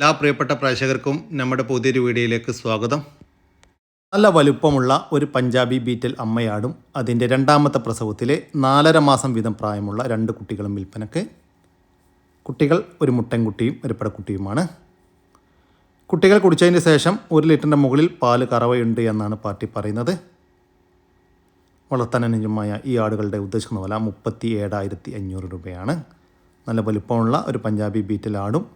എല്ലാ പ്രിയപ്പെട്ട പ്രേക്ഷകർക്കും നമ്മുടെ പുതിയൊരു വീഡിയോയിലേക്ക് സ്വാഗതം. നല്ല വലുപ്പമുള്ള ഒരു പഞ്ചാബി ബീറ്റൽ അമ്മയാടും അതിന്റെ രണ്ടാമത്തെ പ്രസവത്തിലെ നാലര മാസം വീതം പ്രായമുള്ള രണ്ട് കുട്ടികളും വിൽപ്പനക്ക്. കുട്ടികൾ ഒരു മുട്ടൻകുട്ടിയും ഒരു പടക്കുട്ടിയുമാണ് കുട്ടികൾ കുടിച്ചതിന് ശേഷം ഒരു ലിറ്ററിന്റെ മുകളിൽ പാൽ കറവയുണ്ട് എന്നാണ് പാർട്ടി പറയുന്നത്. വളർത്താനുജമായ ഈ ആടുകളുടെ ഉദ്ദേശിക്കുന്ന വില മുപ്പത്തി ഏഴായിരത്തി അഞ്ഞൂറ് രൂപയാണ്. നല്ല വലുപ്പമുള്ള ഒരു പഞ്ചാബി ബീറ്റൽ ആടും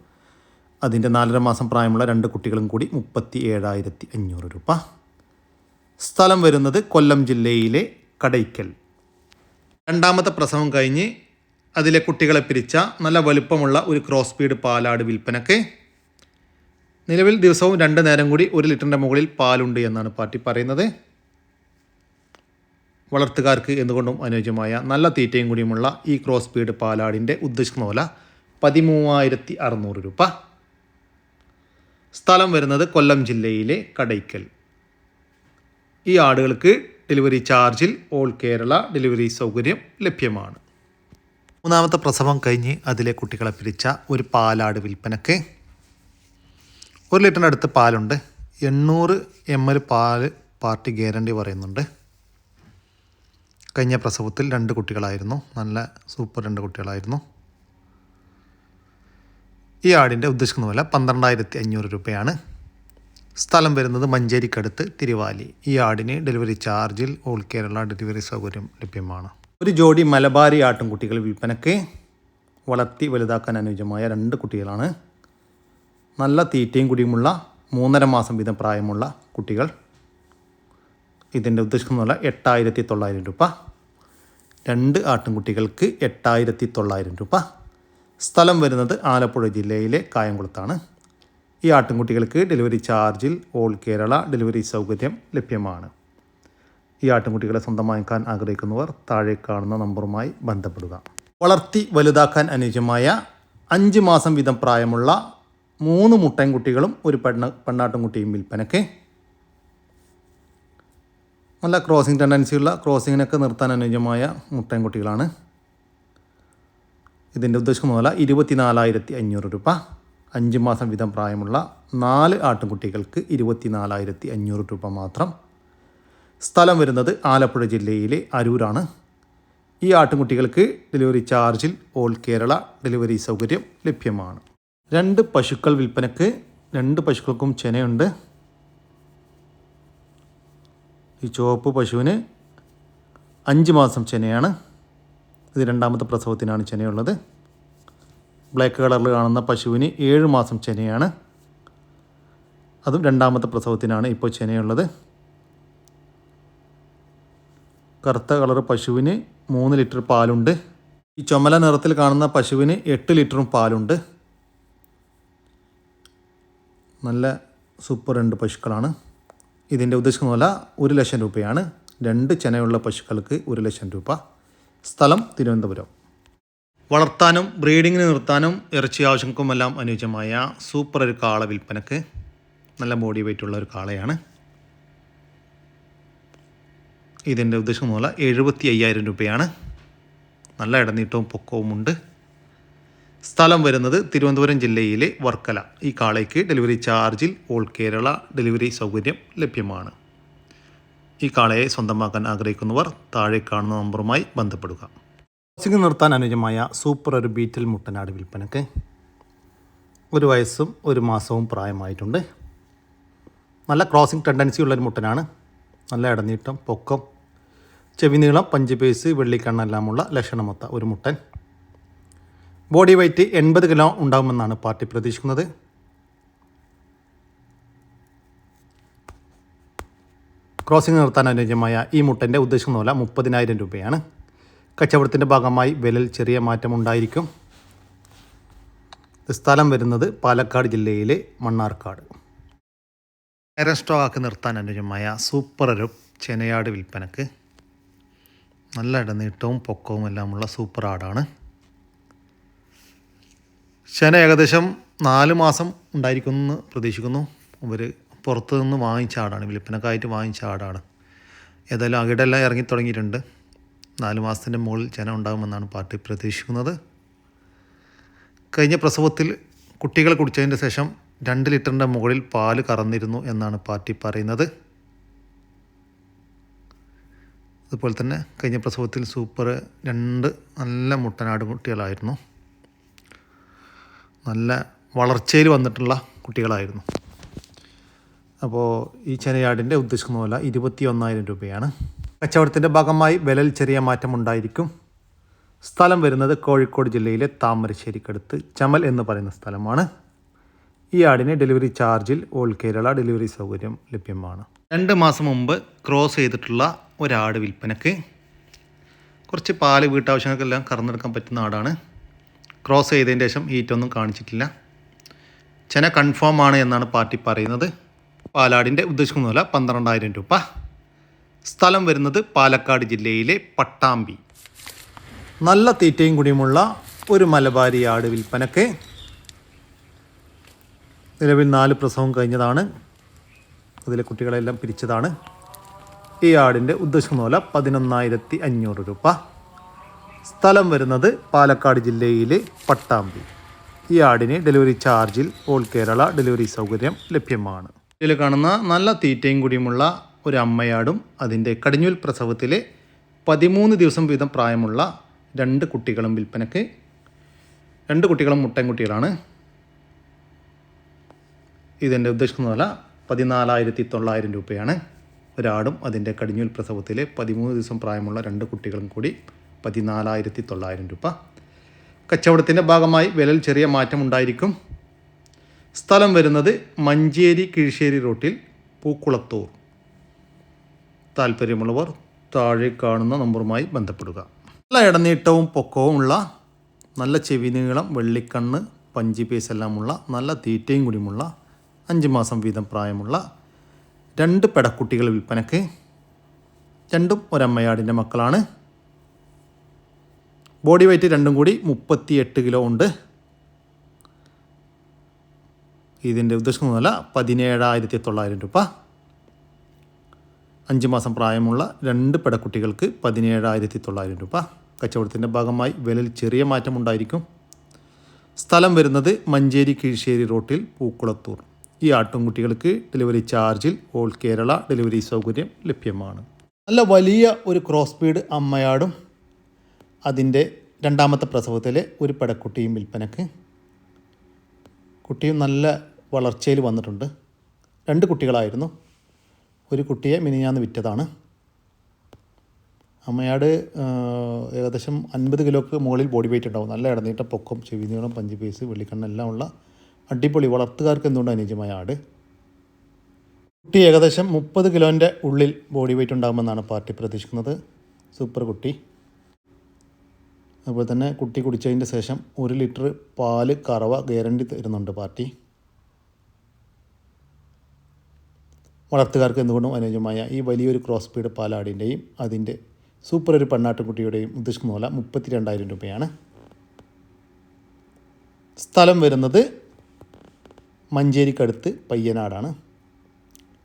അതിന്റെ നാലര മാസം പ്രായമുള്ള രണ്ട് കുട്ടികളും കൂടി മുപ്പത്തി ഏഴായിരത്തി അഞ്ഞൂറ് രൂപ. സ്ഥലം വരുന്നത് കൊല്ലം ജില്ലയിലെ കടയ്ക്കൽ. രണ്ടാമത്തെ പ്രസവം കഴിഞ്ഞ് അതിലെ കുട്ടികളെ പിരിച്ച നല്ല വലുപ്പമുള്ള ഒരു ക്രോസ് സ്പീഡ് പാലാട് വിൽപ്പനക്ക്. നിലവിൽ ദിവസവും രണ്ട് നേരം കൂടി ഒരു ലിറ്ററിന്റെ മുകളിൽ പാലുണ്ട് എന്നാണ് പാർട്ടി പറയുന്നത്. വളർത്തുകാർക്ക് എന്തുകൊണ്ടും അനുയോജ്യമായ നല്ല തീറ്റയും കൂടിയുമുള്ള ഈ ക്രോസ് സ്പീഡ് പാലാടിന്റെ ഉദ്ദേശിക്കുന്ന വില പതിമൂവായിരത്തി അറുന്നൂറ് രൂപ. സ്ഥലം വരുന്നത് കൊല്ലം ജില്ലയിലെ കടയ്ക്കൽ. ഈ ആടുകൾക്ക് ഡെലിവറി ചാർജിൽ ഓൾ കേരള ഡെലിവറി സൗകര്യം ലഭ്യമാണ്. മൂന്നാമത്തെ പ്രസവം കഴിഞ്ഞ് അതിലെ കുട്ടികളെ പിരിച്ച ഒരു പാലാട് വിൽപ്പനക്ക് ഒരു ലിറ്ററിന്റെ അടുത്ത് പാലുണ്ട്. എണ്ണൂറ് എം എൽ പാൽ പാർട്ടി ഗ്യാരണ്ടി പറയുന്നുണ്ട്. കഴിഞ്ഞ പ്രസവത്തിൽ രണ്ട് കുട്ടികളായിരുന്നു. നല്ല സൂപ്പർ രണ്ട് കുട്ടികളായിരുന്നു. ഈ ആടിന്റെ ഉദ്ദേശിക്കുന്ന വില പന്ത്രണ്ടായിരത്തി അഞ്ഞൂറ് രൂപയാണ്. സ്ഥലം വരുന്നത് മഞ്ചേരിക്കടുത്ത് തിരുവാലി. ഈ ആടിന് ഡെലിവറി ചാർജിൽ ഓൾ കേരള ഡെലിവറി സൗകര്യം ലഭ്യമാണ്. ഒരു ജോഡി മലബാരി ആട്ടിൻകുട്ടികൾ വിൽപ്പനയ്ക്ക് വളർത്തി വലുതാക്കാൻ അനുയോജ്യമായ രണ്ട് കുട്ടികളാണ്. നല്ല തീറ്റയും കുടിയുമുള്ള മൂന്നര മാസം വീതം പ്രായമുള്ള കുട്ടികൾ. ഇതിന്റെ ഉദ്ദേശിക്കുന്ന വില എട്ടായിരത്തി തൊള്ളായിരം രൂപ. രണ്ട് ആട്ടിൻകുട്ടികൾക്ക് എട്ടായിരത്തി തൊള്ളായിരം രൂപ. സ്ഥലം വരുന്നത് ആലപ്പുഴ ജില്ലയിലെ കായംകുളത്താണ്. ഈ ആട്ടിൻകുട്ടികൾക്ക് ഡെലിവറി ചാർജിൽ ഓൾ കേരള ഡെലിവറി സൗകര്യം ലഭ്യമാണ്. ഈ ആട്ടിൻകുട്ടികളെ സ്വന്തമാക്കാൻ ആഗ്രഹിക്കുന്നവർ താഴെ കാണുന്ന നമ്പറുമായി ബന്ധപ്പെടുക. വളർത്തി വലുതാക്കാൻ അനുയോജ്യമായ അഞ്ച് മാസം വീതം പ്രായമുള്ള മൂന്ന് മുട്ടൻകുട്ടികളും ഒരു പെണ്ണ പെണ്ണാട്ടിൻകുട്ടിയും വിൽപ്പനയ്ക്ക്. നല്ല ക്രോസിംഗ് ടെൻഡൻസിയുള്ള ക്രോസിങ്ങിനൊക്കെ നിർത്താൻ അനുയോജ്യമായ മുട്ടൻകുട്ടികളാണ്. ഇതിന്റെ ഉദ്ദേശിക്കുന്ന വില ഇരുപത്തിനാലായിരത്തി അഞ്ഞൂറ് രൂപ. അഞ്ച് മാസം വീതം പ്രായമുള്ള നാല് ആട്ടിൻകുട്ടികൾക്ക് ഇരുപത്തിനാലായിരത്തി അഞ്ഞൂറ് രൂപ മാത്രം. സ്ഥലം വരുന്നത് ആലപ്പുഴ ജില്ലയിലെ അരൂരാണ്. ഈ ആട്ടിൻകുട്ടികൾക്ക് ഡെലിവറി ചാർജിൽ ഓൾ കേരള ഡെലിവറി സൗകര്യം ലഭ്യമാണ്. രണ്ട് പശുക്കൾ വിൽപ്പനക്ക് രണ്ട് പശുക്കൾക്കും ചെനയുണ്ട്. ഈ ചുവപ്പ് പശുവിന് അഞ്ച് മാസം ചെനയാണ്. ഇത് രണ്ടാമത്തെ പ്രസവത്തിനാണ് ചെനയുള്ളത് ബ്ലാക്ക് കളറിൽ കാണുന്ന പശുവിന് ഏഴ് മാസം ചെനയാണ് അതും രണ്ടാമത്തെ പ്രസവത്തിനാണ് ഇപ്പോൾ ചെനയുള്ളത് കറുത്ത കളർ പശുവിന് മൂന്ന് ലിറ്റർ പാലുണ്ട്. ഈ ചുമല നിറത്തിൽ കാണുന്ന പശുവിന് എട്ട് ലിറ്ററും പാലുണ്ട്. നല്ല സൂപ്പർ രണ്ട് പശുക്കളാണ്. ഇതിന്റെ ഉദ്ദേശിക്കുന്ന വില ഒരു ലക്ഷം രൂപയാണ്. രണ്ട് ചെനയുള്ള പശുക്കൾക്ക് ഒരു ലക്ഷം രൂപ. സ്ഥലം തിരുവനന്തപുരം. വളർത്താനും ബ്രീഡിങ്ങിന് നിർത്താനും ഇറച്ചി ആവശ്യങ്ങൾക്കുമെല്ലാം അനുയോജ്യമായ സൂപ്പർ ഒരു കാള വിൽപ്പനക്ക് നല്ല ബോഡി വെയിറ്റുള്ള ഒരു കാളയാണ്. ഇതിന്റെ ഉദ്ദേശം മൂല എഴുപത്തി അയ്യായിരം രൂപയാണ്. നല്ല ഇടനീട്ടവും പൊക്കവുമുണ്ട് സ്ഥലം വരുന്നത് തിരുവനന്തപുരം ജില്ലയിലെ വർക്കല. ഈ കാളയ്ക്ക് ഡെലിവറി ചാർജിൽ ഓൾ കേരള ഡെലിവറി സൗകര്യം ലഭ്യമാണ്. ഈ കാളയെ സ്വന്തമാക്കാൻ ആഗ്രഹിക്കുന്നവർ താഴെ കാണുന്ന നമ്പറുമായി ബന്ധപ്പെടുക. ക്രോസിംഗ് നിർത്താൻ അനുജമായ സൂപ്പർ ഒരു ബീറ്റൽ മുട്ടനാട് വിൽപ്പനക്ക് ഒരു വയസ്സും ഒരു മാസവും പ്രായമായിട്ടുണ്ട്. നല്ല ക്രോസിംഗ് ടെൻഡൻസി ഉള്ളൊരു മുട്ടനാണ്. നല്ല ഇടനീട്ടം പൊക്കം ചെവി നീളം പഞ്ച് പേസ് വെള്ളിക്കണ്ണെല്ലാമുള്ള ലക്ഷണമൊത്ത ഒരു മുട്ടൻ. ബോഡി വെയ്റ്റ് എൺപത് കിലോ ഉണ്ടാകുമെന്നാണ് പാർട്ടി പ്രതീക്ഷിക്കുന്നത്. ക്രോസിംഗ് നിർത്താൻ അനുയോജ്യമായ ഈ മുട്ടന്റെ ഉദ്ദേശിക്കുന്ന വില മുപ്പതിനായിരം രൂപയാണ്. കച്ചവടത്തിന്റെ ഭാഗമായി വിലയിൽ ചെറിയ മാറ്റമുണ്ടായിരിക്കും സ്ഥലം വരുന്നത് പാലക്കാട് ജില്ലയിലെ മണ്ണാർക്കാട്. നേരം സ്റ്റോക്ക് നിർത്താൻ അനുയോജ്യമായ സൂപ്പർ ഒരു ചെനയാട് വിൽപ്പനക്ക് നല്ല ഇടനീട്ടവും പൊക്കവും എല്ലാമുള്ള സൂപ്പർ ആടാണ്. ചെന ഏകദേശം നാല് മാസം ഉണ്ടായിരിക്കുമെന്ന് പ്രതീക്ഷിക്കുന്നു. ഇവർ പുറത്ത് നിന്ന് വാങ്ങിച്ച ആടാണ് വിൽപ്പനക്കായിട്ട് വാങ്ങിച്ച ആടാണ്. ഏതായാലും അകിടെല്ലാം ഇറങ്ങി തുടങ്ങിയിട്ടുണ്ട് നാല് മാസത്തിന്റെ മുകളിൽ ജനം ഉണ്ടാകുമെന്നാണ് പാർട്ടി പ്രതീക്ഷിക്കുന്നത്. കഴിഞ്ഞ പ്രസവത്തിൽ കുട്ടികളെ കുടിച്ചതിന്റെ ശേഷം രണ്ട് ലിറ്ററിന്റെ മുകളിൽ പാൽ കറന്നിരുന്നു എന്നാണ് പാർട്ടി പറയുന്നത്. അതുപോലെ തന്നെ കഴിഞ്ഞ പ്രസവത്തിൽ സൂപ്പർ രണ്ട് നല്ല മുട്ടനാട് കുട്ടികളായിരുന്നു. നല്ല വളർച്ചയിൽ വന്നിട്ടുള്ള കുട്ടികളായിരുന്നു. അപ്പോൾ ഈ ചെനയാടിന്റെ ഉദ്ദേശിക്കുന്ന പോലെ ഇരുപത്തി ഒന്നായിരം രൂപയാണ്. കച്ചവടത്തിന്റെ ഭാഗമായി വിലൽ ചെറിയ മാറ്റം ഉണ്ടായിരിക്കും. സ്ഥലം വരുന്നത് കോഴിക്കോട് ജില്ലയിലെ താമരശ്ശേരിക്കടുത്ത് ചമൽ എന്ന് പറയുന്ന സ്ഥലമാണ്. ഈ ആടിന് ഡെലിവറി ചാർജിൽ ഓൾ കേരള ഡെലിവറി സൗകര്യം ലഭ്യമാണ്. രണ്ട് മാസം മുമ്പ് ക്രോസ് ചെയ്തിട്ടുള്ള ഒരാട് വിൽപ്പനക്ക് കുറച്ച് പാൽ വീട്ടാവശ്യങ്ങൾക്കെല്ലാം കറന്നെടുക്കാൻ പറ്റുന്ന ആടാണ്. ക്രോസ് ചെയ്തതിന് ശേഷം ഹീറ്റൊന്നും കാണിച്ചിട്ടില്ല. ചെന കൺഫേം ആണ് എന്നാണ് പാർട്ടി പറയുന്നത്. പാലാടിന്റെ ഉദ്ദേശിക്കുന്ന വില പന്ത്രണ്ടായിരം രൂപ. സ്ഥലം വരുന്നത് പാലക്കാട് ജില്ലയിലെ പട്ടാമ്പി. നല്ല തീറ്റയും കുടിയുമുള്ള ഒരു മലബാരി ആട് വിൽപ്പനക്ക് നിലവിൽ നാല് പ്രസവം കഴിഞ്ഞതാണ്. അതിലെ കുട്ടികളെല്ലാം പിരിച്ചതാണ്. ഈ ആടിന്റെ ഉദ്ദേശിക്കുന്ന വില പതിനൊന്നായിരത്തി അഞ്ഞൂറ് രൂപ. സ്ഥലം വരുന്നത് പാലക്കാട് ജില്ലയിലെ പട്ടാമ്പി. ഈ ആടിന് ഡെലിവറി ചാർജിൽ ഓൾ കേരള ഡെലിവറി സൗകര്യം ലഭ്യമാണ്. ഇതിൽ കാണുന്ന നല്ല തീറ്റയും കൂടിയുമുള്ള ഒരു അമ്മയാടും അതിന്റെ കടിഞ്ഞൂൽ പ്രസവത്തിലെ പതിമൂന്ന് ദിവസം വീതം പ്രായമുള്ള രണ്ട് കുട്ടികളും വിൽപ്പനയ്ക്ക്. രണ്ട് കുട്ടികളും മുട്ടൻകുട്ടികളാണ്. ഇതിന്റെ ഉദ്ദേശിക്കുന്ന വില പതിനാലായിരത്തി തൊള്ളായിരം രൂപയാണ്. ഒരാടും അതിന്റെ കടിഞ്ഞൂൽ പ്രസവത്തിലെ പതിമൂന്ന് ദിവസം പ്രായമുള്ള രണ്ട് കുട്ടികളും കൂടി പതിനാലായിരത്തി തൊള്ളായിരം രൂപ. കച്ചവടത്തിന്റെ ഭാഗമായി വിലയിൽ ചെറിയ മാറ്റം ഉണ്ടായിരിക്കും സ്ഥലം വരുന്നത് മഞ്ചേരി കീഴ്ശ്ശേരി റോട്ടിൽ പൂക്കുളത്തൂർ. താല്പര്യമുള്ളവർ താഴെ കാണുന്ന നമ്പറുമായി ബന്ധപ്പെടുക. നല്ല ഇടനീട്ടവും പൊക്കവുമുള്ള നല്ല ചെവി നീളം വെള്ളിക്കണ്ണ് പഞ്ചി പേസെല്ലാമുള്ള നല്ല തീറ്റയും കൂടിയുമുള്ള അഞ്ച് മാസം വീതം പ്രായമുള്ള രണ്ട് പെടക്കുട്ടികൾ വിൽപ്പനക്ക് രണ്ടും ഒരമ്മയാടിന്റെ മക്കളാണ്. ബോഡി വെയ്റ്റ് രണ്ടും കൂടി മുപ്പത്തിയെട്ട് കിലോ ഉണ്ട്. ഇതിന്റെ ഉദ്ദേശിക്കുന്ന വില പതിനേഴായിരത്തി തൊള്ളായിരം രൂപ. അഞ്ച് മാസം പ്രായമുള്ള രണ്ട് പെടക്കുട്ടികൾക്ക് പതിനേഴായിരത്തി തൊള്ളായിരം രൂപ. കച്ചവടത്തിന്റെ ഭാഗമായി വിലയിൽ ചെറിയ മാറ്റമുണ്ടായിരിക്കും സ്ഥലം വരുന്നത് മഞ്ചേരി കീഴ്ശ്ശേരി റോട്ടിൽ പൂക്കുളത്തൂർ. ഈ ആട്ടുംകുട്ടികൾക്ക് ഡെലിവറി ചാർജിൽ ഓൾ കേരള ഡെലിവറി സൗകര്യം ലഭ്യമാണ്. നല്ല വലിയ ഒരു ക്രോസ് ബീഡ് അമ്മയാടും അതിന്റെ രണ്ടാമത്തെ പ്രസവത്തിലെ ഒരു പെടക്കുട്ടിയും വിൽപ്പനക്ക്. കുട്ടിയും നല്ല വളർച്ചയിൽ വന്നിട്ടുണ്ട്. രണ്ട് കുട്ടികളായിരുന്നു. ഒരു കുട്ടിയെ മിനിഞ്ഞാന്ന് വിറ്റതാണ്. അമ്മയാട് ഏകദേശം അൻപത് കിലോക്ക് മുകളിൽ ബോഡി വെയിറ്റ് ഉണ്ടാവും. നല്ല ഇടനീട്ട പൊക്കം ചെവി നീളം പേസ് വെള്ളിക്കണ്ണ എല്ലാം ഉള്ള അടിപൊളി വളർത്തുകാർക്ക് എന്തുകൊണ്ട് അനുയോജ്യമായ ആട്? കുട്ടി ഏകദേശം മുപ്പത് കിലോന്റെ ഉള്ളിൽ ബോഡി വെയിറ്റ് ഉണ്ടാകുമെന്നാണ് പാർട്ടി പ്രതീക്ഷിക്കുന്നത്. സൂപ്പർ കുട്ടി. അതുപോലെ തന്നെ കുട്ടി കുടിച്ചതിന്റെ ശേഷം ഒരു ലിറ്റർ പാൽ കറവ ഗ്യാരണ്ടി തരുന്നുണ്ട് പാർട്ടി. വളർത്തുകാർക്ക് എന്തുകൊണ്ടും അനുയോജ്യമായ ഈ വലിയൊരു ക്രോസ് പീഡ് പാലാടിന്റെയും അതിന്റെ സൂപ്പർ ഒരു പെണ്ണാട്ടുകുട്ടിയുടെയും ഉദ്ദേശിക്കുന്ന പോലെ മുപ്പത്തി രണ്ടായിരം രൂപയാണ്. സ്ഥലം വരുന്നത് മഞ്ചേരിക്കടുത്ത് പയ്യനാടാണ്.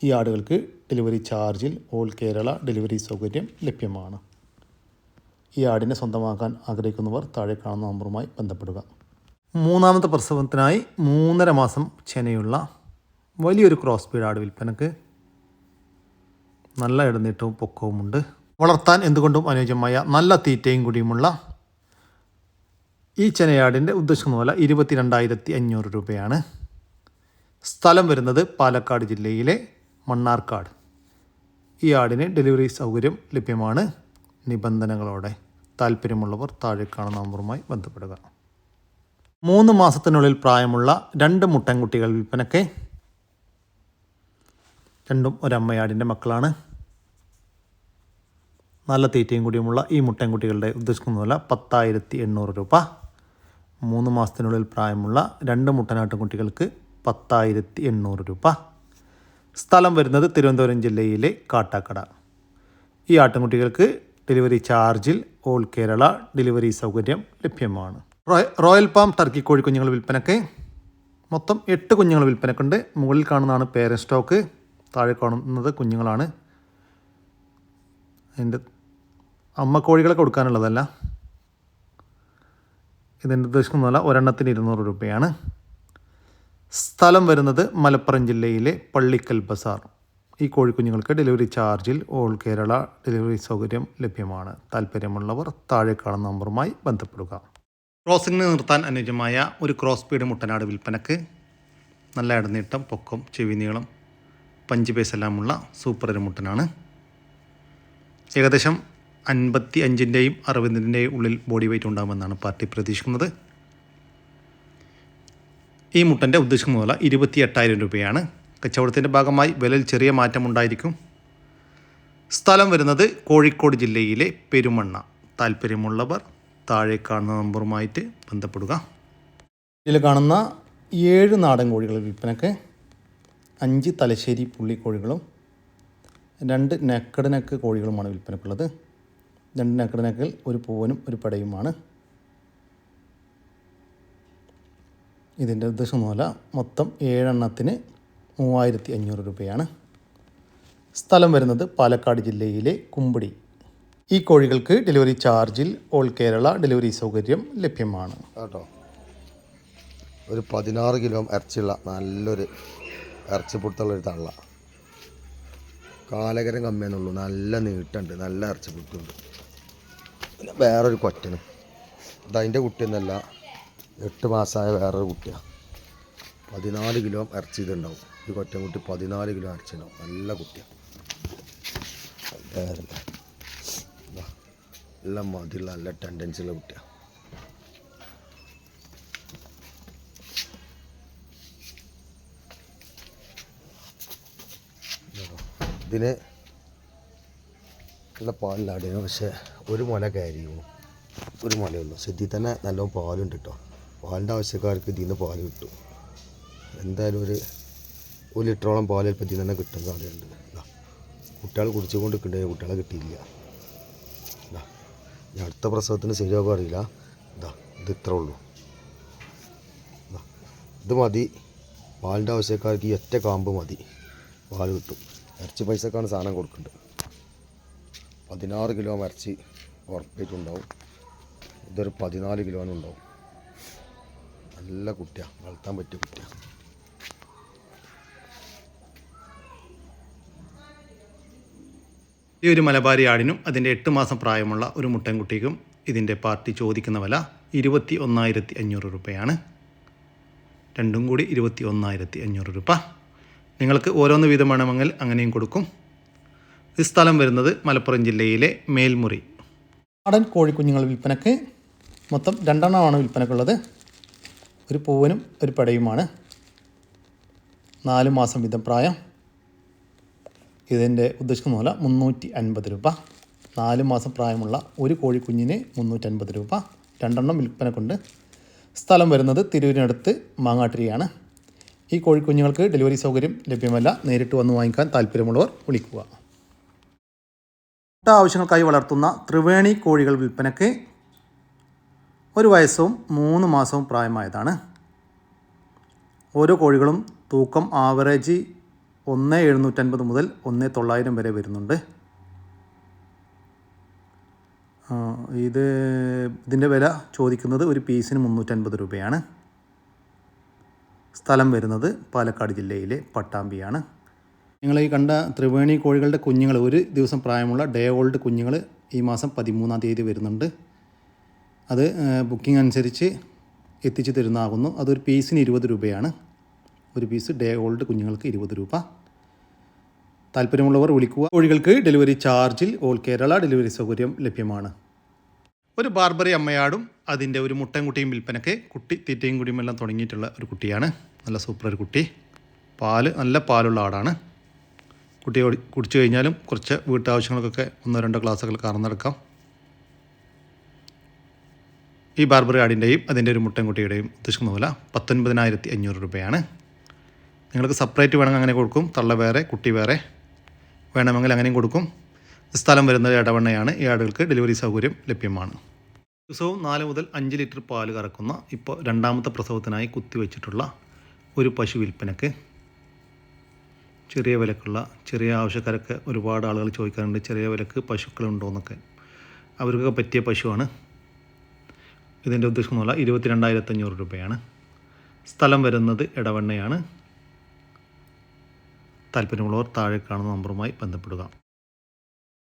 ഈ ആടുകൾക്ക് ഡെലിവറി ചാർജിൽ ഓൾ കേരള ഡെലിവറി സൗകര്യം ലഭ്യമാണ്. ഈ ആടിനെ സ്വന്തമാക്കാൻ ആഗ്രഹിക്കുന്നവർ താഴെ കാണുന്ന നമ്പറുമായി ബന്ധപ്പെടുക. മൂന്നാമത്തെ പ്രസവത്തിനായി മൂന്നര മാസം ചെനയുള്ള വലിയൊരു ക്രോസ് ബീഡ് ആട് വിൽപ്പനക്ക് നല്ല ഇടനീട്ടവും പൊക്കവുമുണ്ട്. വളർത്താൻ എന്തുകൊണ്ടും അനുയോജ്യമായ നല്ല തീറ്റയും കൂടിയുമുള്ള ഈ ചെനയാടിന്റെ ഉദ്ദേശിക്കുന്ന വില ഇരുപത്തി രണ്ടായിരത്തി അഞ്ഞൂറ് രൂപയാണ്. സ്ഥലം വരുന്നത് പാലക്കാട് ജില്ലയിലെ മണ്ണാർക്കാട്. ഈ ആടിന് ഡെലിവറി സൗകര്യം ലഭ്യമാണ്. നിബന്ധനകളോടെ താല്പര്യമുള്ളവർ താഴെ കാണുന്ന നമ്പറുമായി ബന്ധപ്പെടുക. മൂന്ന് മാസത്തിനുള്ളിൽ പ്രായമുള്ള രണ്ട് മുട്ടൻകുട്ടികൾ വിൽപ്പനയ്ക്ക്. രണ്ടും ഒരമ്മയാടിന്റെ മക്കളാണ്. നല്ല തീറ്റയും കൂടിയുമുള്ള ഈ മുട്ടൻകുട്ടികളുടെ ഉദ്ദേശിക്കുന്ന വില പത്തായിരത്തി എണ്ണൂറ് രൂപ. മൂന്ന് മാസത്തിനുള്ളിൽ പ്രായമുള്ള രണ്ട് മുട്ടനാട്ടുംകുട്ടികൾക്ക് പത്തായിരത്തി എണ്ണൂറ് രൂപ. സ്ഥലം വരുന്നത് തിരുവനന്തപുരം ജില്ലയിലെ കാട്ടാക്കട. ഈ ആട്ടിൻകുട്ടികൾക്ക് ഡെലിവറി ചാർജിൽ ഓൾ കേരള ഡെലിവറി സൗകര്യം ലഭ്യമാണ്. റോയ- റോയൽ പാം ടർക്കി കോഴി കുഞ്ഞുങ്ങൾ വിൽപ്പനക്ക് മൊത്തം എട്ട് കുഞ്ഞുങ്ങൾ വിൽപ്പനക്കുണ്ട്. മുകളിൽ കാണുന്നതാണ് പേരൻ സ്റ്റോക്ക്. താഴെ കാണുന്നത് കുഞ്ഞുങ്ങളാണ്. അമ്മ കോഴികളെ കൊടുക്കാനുള്ളതല്ല. ഇതിന്റെ ഉദ്ദേശിക്കുന്നതല്ല ഒരെണ്ണത്തിന് ഇരുന്നൂറ് രൂപയാണ്. സ്ഥലം വരുന്നത് മലപ്പുറം ജില്ലയിലെ പള്ളിക്കൽ ബസാർ. ഈ കോഴിക്കുഞ്ഞുങ്ങൾക്ക് ഡെലിവറി ചാർജിൽ ഓൾ കേരള ഡെലിവറി സൗകര്യം ലഭ്യമാണ്. താല്പര്യമുള്ളവർ താഴെ കാണുന്ന നമ്പറുമായി ബന്ധപ്പെടുക. ക്രോസിംഗിന് നിർത്താൻ അനുയോജ്യമായ ഒരു ക്രോസ് പീഡ് മുട്ടനാട് വിൽപ്പനക്ക് നല്ല ഇടനീട്ടം പൊക്കം ചെവി നീളം പഞ്ച് പേസെല്ലാമുള്ള സൂപ്പർ ഒരു മുട്ടനാണ്. ഏകദേശം അൻപത്തി അഞ്ചിന്റെയും അറുപതിന്റെയും ഉള്ളിൽ ബോഡി വെയിറ്റ് ഉണ്ടാകുമെന്നാണ് പാർട്ടി പ്രതീക്ഷിക്കുന്നത്. ഈ മുട്ടന്റെ ഉദ്ദേശിക്കുന്ന വില ഇരുപത്തി എട്ടായിരം രൂപയാണ്. കച്ചവടത്തിന്റെ ഭാഗമായി വിലയിൽ ചെറിയ മാറ്റമുണ്ടായിരിക്കും സ്ഥലം വരുന്നത് കോഴിക്കോട് ജില്ലയിലെ പെരുമണ്ണ. താല്പര്യമുള്ളവർ താഴെ കാണുന്ന നമ്പറുമായിട്ട് ബന്ധപ്പെടുക. ഇതിൽ കാണുന്ന ഏഴ് നാടൻ കോഴികളുടെ വിൽപ്പനക്ക് അഞ്ച് തലശ്ശേരി പുള്ളിക്കോഴികളും രണ്ട് നെക്കഡ് നെക്ക് കോഴികളുമാണ് വിൽപ്പനക്കുള്ളത്. രണ്ട് നെക്കഡ് നെക്കിൽ ഒരു പൂവനും ഒരു പടയുമാണ്. ഇതിന്റെ ഉദ്ദേശം മൂല മൊത്തം ഏഴെണ്ണത്തിന് മൂവായിരത്തി അഞ്ഞൂറ് രൂപയാണ്. സ്ഥലം വരുന്നത് പാലക്കാട് ജില്ലയിലെ കുമ്പടി. ഈ കോഴികൾക്ക് ഡെലിവറി ചാർജിൽ ഓൾ കേരള ഡെലിവറി സൗകര്യം ലഭ്യമാണ്. കേട്ടോ. ഒരു പതിനാറ് കിലോ ഇറച്ചിയുള്ള നല്ലൊരു ഇറച്ചി ഒരു തള്ള. കാലകരം കമ്മിയെന്നുള്ളൂ. നല്ല നീട്ടുണ്ട് നല്ല ഇറച്ചി പുട്ടുണ്ട്. പിന്നെ വേറൊരു കൊറ്റന്. ഇതതിന്റെ കുട്ടിയൊന്നല്ല എട്ട് മാസമായ വേറൊരു കുട്ടിയാണ് പതിനാല് കിലോ ഇറച്ചി ഇതുണ്ടാവും. ഈ കൊറ്റൻ കുട്ടി പതിനാല് കിലോ ഇറച്ചി ഉണ്ടാവും. നല്ല കുട്ടിയാണ് നല്ല മതിയുള്ള നല്ല ടെൻഡൻസിയുള്ള കുട്ടിയാണ് ഇതിന് ഉള്ള പാലിലാടിയാണ് പക്ഷേ ഒരു മുല കയറിയുള്ളൂ ഒരു മുലയുള്ളൂ. സിദ്ധി തന്നെ നല്ല പാലുണ്ട് കേട്ടോ പാലിന്റെ ആവശ്യക്കാർക്ക് ഇതിൽ നിന്ന് പാൽ കിട്ടും. എന്തായാലും ഒരു ഒരു ലിറ്ററോളം പാൽ ചിലപ്പോൾ ഇതിൽ തന്നെ കിട്ടും സാധ്യതയുണ്ട് കുട്ടികൾ കുടിച്ചുകൊണ്ട് കിട്ടുന്ന കുട്ടികളെ കിട്ടിയില്ല. ഇതാ അടുത്ത പ്രസവത്തിന് ശരിയാകും അറിയില്ല. ഇതാ ഇത് ഇത്ര ഉള്ളൂ. ഇത് മതി. പാലിന്റെ ആവശ്യക്കാർക്ക് ഈ ഒറ്റ കാമ്പ് മതി. പാൽ കിട്ടും. ഇറച്ചി പൈസക്കാണ് സാധനം കൊടുക്കേണ്ടത് പതിനാറ് കിലോ ഇറച്ചി ഉറപ്പായിട്ടുണ്ടാവും. ഇതൊരു പതിനാല് കിലോനും ഉണ്ടാവും. നല്ല കുട്ടിയാണ് വളർത്താൻ പറ്റിയ കുട്ടിയാണ് ഈ ഒരു മലബാരി ആടിനും അതിന്റെ എട്ട് മാസം പ്രായമുള്ള ഒരു മുട്ടൻകുട്ടിക്കും ഇതിന്റെ പാർട്ടി ചോദിക്കുന്ന വില ഇരുപത്തി ഒന്നായിരത്തി അഞ്ഞൂറ് രൂപയാണ്. രണ്ടും കൂടി ഇരുപത്തി ഒന്നായിരത്തി അഞ്ഞൂറ് രൂപ. നിങ്ങൾക്ക് ഓരോന്ന് വീതം വേണമെങ്കിൽ അങ്ങനെയും കൊടുക്കും. ഈ സ്ഥലം വരുന്നത് മലപ്പുറം ജില്ലയിലെ മേൽമുറി. നാടൻ കോഴിക്കുഞ്ഞുങ്ങൾ വിൽപ്പനക്ക് മൊത്തം രണ്ടെണ്ണമാണ് വിൽപ്പനക്കുള്ളത്. ഒരു പൂവനും ഒരു പടയുമാണ്. നാല് മാസം വീതം പ്രായം. ഇതിന്റെ ഉദ്ദേശിക്കുന്ന പോലെ മുന്നൂറ്റി അൻപത് രൂപ. നാല് മാസം പ്രായമുള്ള ഒരു കോഴിക്കുഞ്ഞിന് മുന്നൂറ്റൻപത് രൂപ. രണ്ടെണ്ണം വിൽപ്പനക്കുണ്ട്. സ്ഥലം വരുന്നത് തിരൂരിനടുത്ത് മാങ്ങാട്ടിരിയാണ്. ഈ കോഴിക്കുഞ്ഞുങ്ങൾക്ക് ഡെലിവറി സൗകര്യം ലഭ്യമല്ല. നേരിട്ട് വന്ന് വാങ്ങിക്കാൻ താല്പര്യമുള്ളവർ വിളിക്കുക. മുട്ട ആവശ്യങ്ങൾക്കായി വളർത്തുന്ന ത്രിവേണി കോഴികൾ വിൽപ്പനയ്ക്ക് ഒരു വയസ്സും മൂന്ന് മാസവും പ്രായമായതാണ്. ഓരോ കോഴികളും തൂക്കം ആവറേജ് ഒന്ന് എഴുന്നൂറ്റൻപത് മുതൽ ഒന്ന് തൊള്ളായിരം വരെ വരുന്നുണ്ട്. ഇത് ഇതിന്റെ വില ചോദിക്കുന്നത് ഒരു പീസിന് മുന്നൂറ്റൻപത് രൂപയാണ്. സ്ഥലം വരുന്നത് പാലക്കാട് ജില്ലയിലെ പട്ടാമ്പിയാണ്. നിങ്ങൾ ഈ കണ്ട ത്രിവേണി കോഴികളുടെ കുഞ്ഞുങ്ങൾ ഒരു ദിവസം പ്രായമുള്ള ഡേ ഓൾഡ് കുഞ്ഞുങ്ങൾ ഈ മാസം പതിമൂന്നാം തീയതി വരുന്നുണ്ട്. അത് ബുക്കിംഗ് അനുസരിച്ച് എത്തിച്ചു തരുന്നതാകുന്നു. അതൊരു പീസിന് ഇരുപത് രൂപയാണ്. ഒരു പീസ് ഡേ ഓൾഡ് കുഞ്ഞുങ്ങൾക്ക് ഇരുപത് രൂപ. താല്പര്യമുള്ളവർ വിളിക്കുക. കോഴികൾക്ക് ഡെലിവറി ചാർജിൽ ഓൾ കേരള ഡെലിവറി സൗകര്യം ലഭ്യമാണ്. ഒരു ബാർബറി അമ്മയാടും അതിന്റെ ഒരു മുട്ടൻകുട്ടിയും വിൽപ്പനയ്ക്ക് കുട്ടി തീറ്റയും കുടിയും എല്ലാം തുടങ്ങിയിട്ടുള്ള ഒരു കുട്ടിയാണ്. നല്ല സൂപ്പർ ഒരു കുട്ടി. പാൽ നല്ല പാലുള്ള ആടാണ്. കുട്ടി കുടിച്ചു കഴിഞ്ഞാലും കുറച്ച് വീട്ടാവശ്യങ്ങൾക്കൊക്കെ ഒന്നോ രണ്ടോ ഗ്ലാസ്സുകൾ കറന്നെടുക്കാം. ഈ ബാർബറി ആടിന്റെയും അതിന്റെ ഒരു മുട്ടൻകുട്ടിയുടെയും ഉദ്ദേശിക്കുന്ന വില പത്തൊൻപതിനായിരത്തി അഞ്ഞൂറ് രൂപയാണ്. നിങ്ങൾക്ക് സെപ്പറേറ്റ് വേണമെങ്കിൽ അങ്ങനെ കൊടുക്കും. തള്ള വേറെ കുട്ടി വേറെ വേണമെങ്കിൽ അങ്ങനെയും കൊടുക്കും. സ്ഥലം വരുന്നത് ഇടവണ്ണയാണ്. ഈ ആടുകൾക്ക് ഡെലിവറി സൗകര്യം ലഭ്യമാണ്. ദിവസവും നാല് മുതൽ അഞ്ച് ലിറ്റർ പാൽ കറക്കുന്ന ഇപ്പോൾ രണ്ടാമത്തെ പ്രസവത്തിനായി കുത്തിവെച്ചിട്ടുള്ള ഒരു പശു വിൽപ്പനക്ക് ചെറിയ വിലക്കുള്ള ചെറിയ ആവശ്യക്കാരൊക്കെ ഒരുപാട് ആളുകൾ ചോദിക്കാറുണ്ട് ചെറിയ വിലക്ക് പശുക്കളുണ്ടോ എന്നൊക്കെ. അവർക്കൊക്കെ പറ്റിയ പശുവാണ്. ഇതിന്റെ ഉദ്ദേശം എന്നുള്ള ഇരുപത്തി രണ്ടായിരത്തഞ്ഞൂറ് രൂപയാണ്. സ്ഥലം വരുന്നത് ഇടവണ്ണയാണ് താല്പര്യമുള്ളവർ താഴെ കാണുന്ന നമ്പറുമായി ബന്ധപ്പെടുക.